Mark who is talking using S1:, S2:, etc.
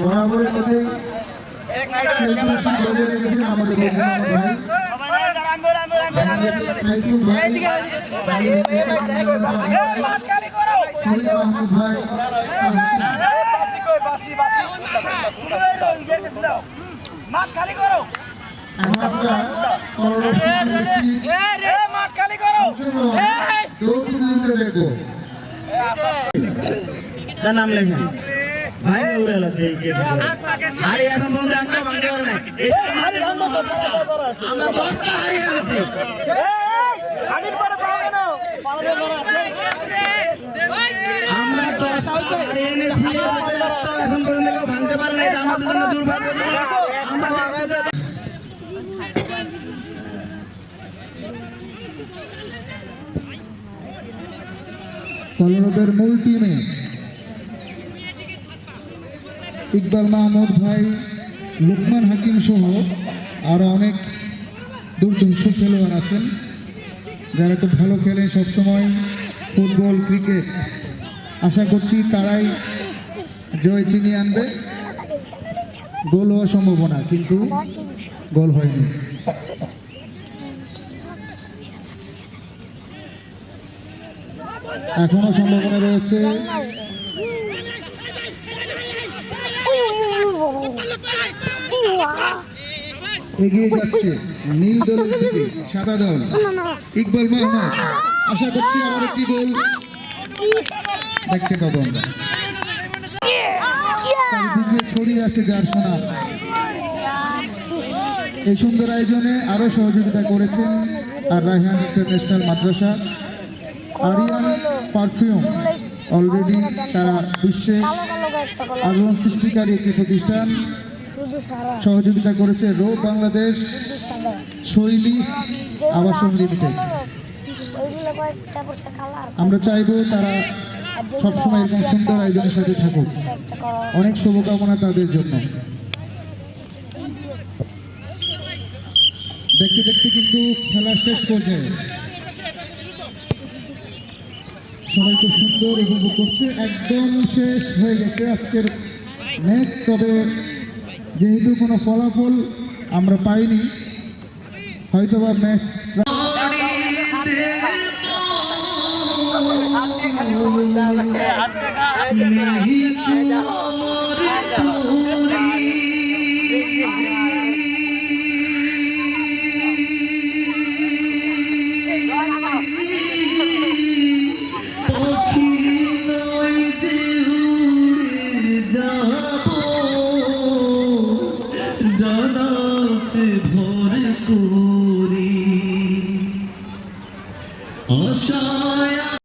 S1: বরাবরের মধ্যে
S2: মাঠ খালি করো। মাঠ খালি করো।
S1: দেখব
S3: তার নাম লেখেন ভাই উড়ে এলো হারি এখন পর্যন্ত একটা ভাঙতে পারে না আমরা দশটা হারিয়ে গেছি আমরা দশটা হারিয়ে এনেছি। এখন পর্যন্ত কেউ ভাঙতে পারে না এটা আমাদের জন্য দুর্ভাগ্য। আমরা
S1: কলরবের মূল টিমে ইকবাল মাহমুদ ভাই, লুকমান হাকিম সহ আরও অনেক দুর্ধর্ষ খেলোয়াড় আছেন, যারা খুব ভালো খেলেন সবসময় ফুটবল, ক্রিকেট। আশা করছি তারাই জয় চিনিয়ে আনবে। গোল হওয়ার সম্ভাবনা, কিন্তু গোল হয়নি। এখনও সম্ভাবনা রয়েছে এগিয়ে যাচ্ছে নীল দিকে সাদা দল। ইকবাল আশা করছি আবার একটি গোল দেখতে পাবো আমরা। ছড়িয়ে আছে যার সোনা এই সুন্দর আয়োজনে আরও সহযোগিতা করেছেন আর Raihan international Madrasa. Ariyan perfume already তারা বিশ্বে আলোড়ন সৃষ্টিকারী একটি প্রতিষ্ঠান। সহযোগিতা করেছে রো বাংলাদেশ শৈলী আবাসন লিমিটেড আমরা চাইব তারা সবসময় এরকম সুন্দর আয়োজনের সাথে থাকুক। অনেক শুভকামনা তাদের জন্য। দেখতে দেখতে কিন্তু খেলা শেষ পর্যায়ে। সবাই খুব সুন্দর উপভোগ করছে। একদম শেষ হয়ে গেছে আজকের ম্যাচ তবে যেহেতু কোনো ফলাফল আমরা পাইনি হয়তো
S3: বা ম্যাচ করি আশা